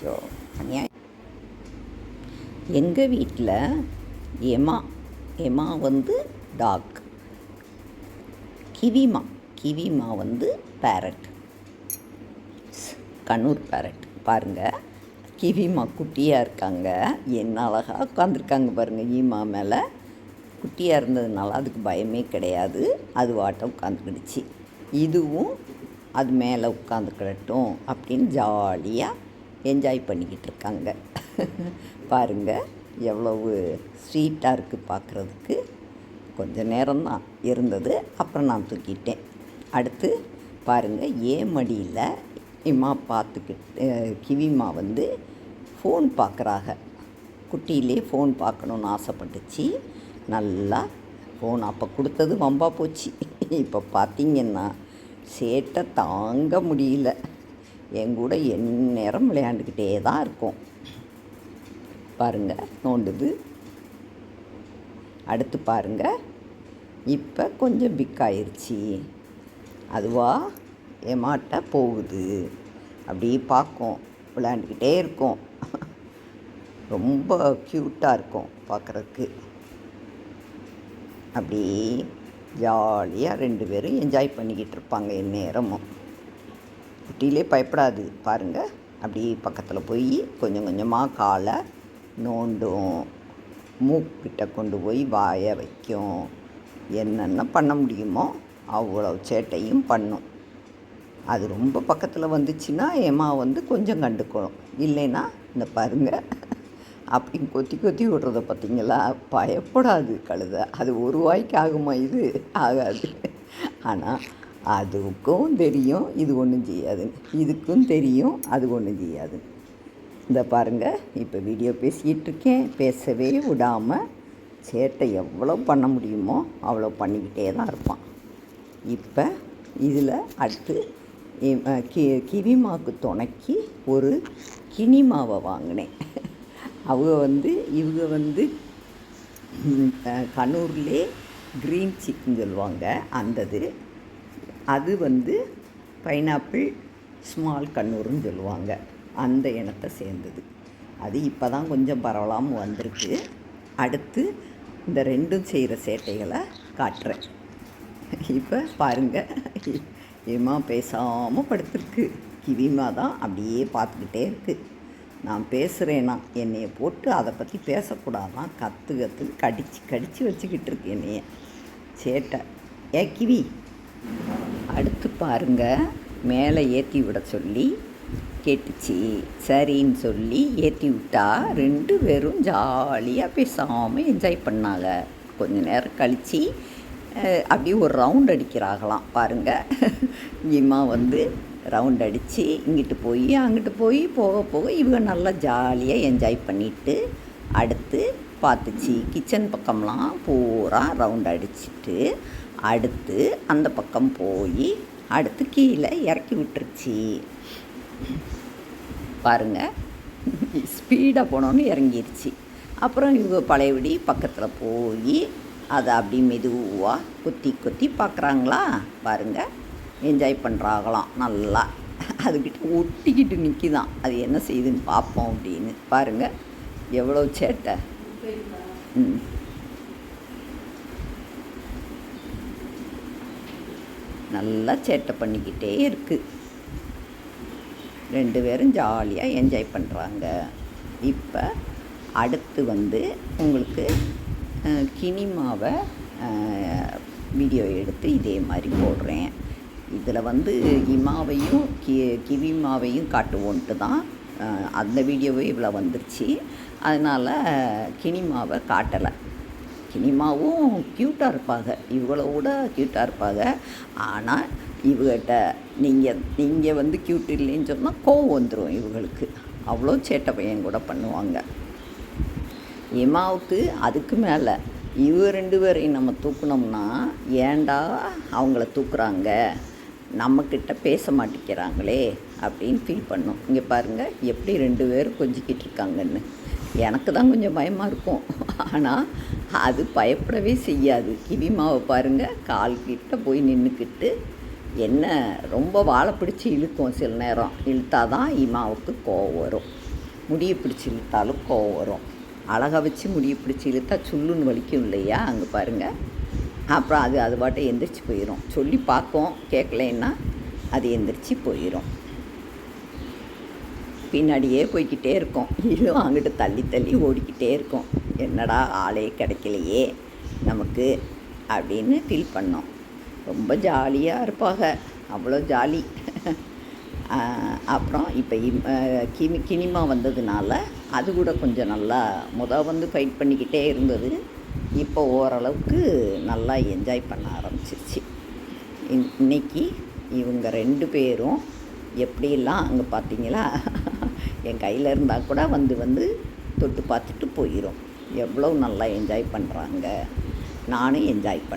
So அநியாயம். எங்கள் வீட்டில் எமா எமா வந்து டாக். கிவிமா கிவிமா வந்து பேரட் கண்ணூர் பேரட் பாருங்கள் கிவிமா குட்டியாக இருக்காங்க. என்ன அழகாக உட்காந்துருக்காங்க பாருங்கள் ஈமா மேலே. குட்டியாக இருந்ததுனால அதுக்கு பயமே கிடையாது. அது வாட்ட உட்காந்துக்கிடுச்சு இதுவும் அது மேலே உட்காந்துக்கிடட்டும் அப்படின்னு ஜாலியாக என்ஜாய் பண்ணிக்கிட்டு இருக்காங்க பாருங்கள் எவ்வளவு ஸ்வீட்டாக இருக்குது பார்க்குறதுக்கு கொஞ்சம் நேரம்தான் இருந்தது அப்புறம் நான் தூக்கிட்டேன். அடுத்து பாருங்கள் ஏன் மடியில் இம்மா பார்த்துக்கிட்டு கிவிமா வந்து ஃபோன் பார்க்குறாங்க குட்டியிலே ஃபோன் பார்க்கணுன்னு ஆசைப்பட்டுச்சு. நல்லா ஃபோன் அப்போ கொடுத்தது வம்பா போச்சு. இப்போ பார்த்தீங்கன்னா சேட்டை தாங்க முடியல. என் கூட எந்நேரம் விளையாண்டுக்கிட்டே தான் இருக்கும். பாருங்கள் நோண்டுது. அடுத்து பாருங்கள் இப்போ கொஞ்சம் பிக் ஆயிருச்சு. அதுவா ஏமாட்ட போகுது. அப்படியே பார்க்கும் விளையாண்டுக்கிட்டே இருக்கும். ரொம்ப க்யூட்டாக இருக்கும் பார்க்குறதுக்கு. அப்படியே ஜாலியாக ரெண்டு பேரும் என்ஜாய் பண்ணிக்கிட்டு இருப்பாங்க எந்நேரமும். குட்டியிலே பயப்படாது பாருங்கள் அப்படியே பக்கத்தில் போய் கொஞ்சம் கொஞ்சமாக காலை நோண்டும் மூக்கிட்ட கொண்டு போய் வாய வைக்கும். என்னென்ன பண்ண முடியுமோ அவ்வளோ சேட்டையும் பண்ணும். அது ரொம்ப பக்கத்தில் வந்துச்சுன்னா ஏமா வந்து கொஞ்சம் கண்டுக்கணும். இல்லைன்னா இந்த பாருங்க அப்படி கொத்தி கொத்தி விடுறத பார்த்தீங்களா? பயப்படாது கழுத. அது ஒரு வாய்க்கு ஆகுமா இது? ஆகாது. ஆனால் அதுக்கும் தெரியும் இது ஒன்றும் செய்யாதுன்னு இதுக்கும் தெரியும் அது ஒன்றும் செய்யாது. இந்த பாருங்கள் இப்போ வீடியோ பேசிக்கிட்டு இருக்கேன் பேசவே விடாமல் சேட்டை எவ்வளோ பண்ண முடியுமோ அவ்வளோ பண்ணிக்கிட்டே தான் இருப்பான். இப்போ இதில் அடுத்து கி கிவிமாவுக்கு துணைக்கி ஒரு கினிமாவை வாங்கினேன். அவங்க வந்து இவங்க வந்து கண்ணூர்லேயே கண்ணூர்லே க்ரீன் சிக்குன்னு சொல்லுவாங்க. அந்தது அது வந்து பைனாப்பிள் ஸ்மால் கண்ணூர்னு சொல்லுவாங்க. அந்த இனத்தை சேர்ந்தது. அது இப்போ தான் கொஞ்சம் பரவலாமல் வந்திருக்கு. அடுத்து இந்த ரெண்டும் செய்கிற சேட்டைகளை காட்டுறேன். இப்போ பாருங்கள் ஏமா பேசாமல் படுத்துருக்கு. கிவிமா தான் அப்படியே பார்த்துக்கிட்டே இருக்குது நான் பேசுகிறேன்னா என்னையை போட்டு அதை பற்றி பேசக்கூடாதான் கற்று கற்று கடிச்சு கடிச்சு வச்சுக்கிட்டு இருக்கு என்னைய. சேட்டை. ஏ கிவி அடுத்து பாருங்க. மேலே ஏற்றி விட சொல்லி கேட்டுச்சு. சரின்னு சொல்லி ஏற்றி விட்டா ரெண்டு பேரும் ஜாலியாக பேசாமல் என்ஜாய் பண்ணாங்க. கொஞ்ச நேரம் கழித்து அப்படியே ஒரு ரவுண்ட் அடிக்கிறாங்களாம். பாருங்கள் இம்மா வந்து ரவுண்ட் அடித்து இங்கிட்டு போய் அங்கிட்டு போய் போக போக இவங்க நல்லா ஜாலியாக என்ஜாய் பண்ணிட்டு அடுத்து பார்த்துச்சு. கிச்சன் பக்கம்லாம் பூரா ரவுண்ட் அடிச்சிட்டு அடுத்து அந்த பக்கம் போய் அடுத்து கீழே இறக்கி விட்டுருச்சு. பாருங்க. ஸ்பீடாக போனோன்னு இறங்கிருச்சு. அப்புறம் இவங்க பழையபடி பக்கத்தில் போய் அதை அப்படி மெதுவாக கொத்தி கொத்தி பார்க்குறாங்களா? பாருங்கள் என்ஜாய் பண்ணுறாங்களாம் நல்லா. அதுக்கிட்ட ஒட்டிக்கிட்டு நிற்கிதான் அது என்ன செய்யுதுன்னு பார்ப்போம் அப்படின்னு. பாருங்கள் எவ்வளோ சேட்டை. நல்லா சேட்டை பண்ணிக்கிட்டே இருக்குது ரெண்டு பேரும் ஜாலியாக என்ஜாய் பண்ணுறாங்க இப்போ அடுத்து வந்து உங்களுக்கு கினிமாவை வீடியோ எடுத்து இதே மாதிரி போடுறேன். இதில் வந்து இமாவையும் கி கிவிமாவையும் காட்டுவோன்ட்டு தான் அந்த வீடியோவே இவ்வளோ வந்துருச்சு. அதனால் கினிமாவை காட்டலை. கினிமாவும் க்யூட்டாக இருப்பாங்க. இவங்கள விட க்யூட்டாக இருப்பாங்க. ஆனால் இவகிட்ட நீங்கள் நீங்கள் வந்து க்யூட் இல்லைன்னு சொன்னால் கோவம் வந்துடும் இவங்களுக்கு. அவ்வளோ சேட்டை பையன் கூட பண்ணுவாங்க. இமாவுக்கு அதுக்கு மேலே இவ ரெண்டு பேரையும் நம்ம தூக்குனோம்னா ஏன்டா அவங்கள தூக்குறாங்க? நம்மக்கிட்ட பேச மாட்டேங்கிறாங்களே அப்படின்னு ஃபீல் பண்ணும். இங்கே பாருங்கள் எப்படி ரெண்டு பேரும் கொஞ்சிக்கிட்டு இருக்காங்கன்னு. எனக்கு தான் கொஞ்சம் பயமாக இருக்கும். ஆனால் அது பயப்படவே செய்யாது. கிவிமாவை பாருங்கள் கால் கிட்ட போய் நின்றுக்கிட்டு என்ன ரொம்ப வாழை பிடிச்சி இழுக்கும் சில நேரம். இழுத்தாதான் இமாவுக்கு கோவம் வரும். முடியை பிடிச்சி இழுத்தாலும் கோவம் வரும். அழகாக வச்சு முடியை பிடிச்சி இழுத்தா சுல்லுன்னு வலிக்கும் இல்லையா? அங்கே பாருங்கள் அப்புறம் அது அது பாட்டை எந்திரிச்சு போயிடும் சொல்லி பார்க்கும் கேட்கலைன்னா அது எந்திரிச்சு போயிடும் பின்னாடியே போய்க்கிட்டே இருக்கோம். இதுவும் அங்கிட்டு தள்ளி தள்ளி ஓடிக்கிட்டே இருக்கோம். என்னடா ஆளே கிடைக்கலையே நமக்கு அப்படின்னு ஃபீல் பண்ணோம். ரொம்ப ஜாலியாக இருப்பாங்க. அவ்வளோ ஜாலி. அப்புறம் இப்போ கிமி கினிமா வந்ததுனால அது கூட கொஞ்சம் நல்லா முத வந்து ஃபைட் பண்ணிக்கிட்டே இருந்தது. இப்போ ஓரளவுக்கு நல்லா என்ஜாய் பண்ண ஆரம்பிச்சிருச்சு. இன்- இன்னைக்கு இவங்க ரெண்டு பேரும் எப்படிலாம் அங்கே பார்த்தீங்களா? என் கையில் இருந்தால் கூட வந்து வந்து தொட்டு பார்த்துட்டு போயிடும் எவ்வளோ நல்லா என்ஜாய் பண்ணுறாங்க நானும் என்ஜாய் பண்ணேன்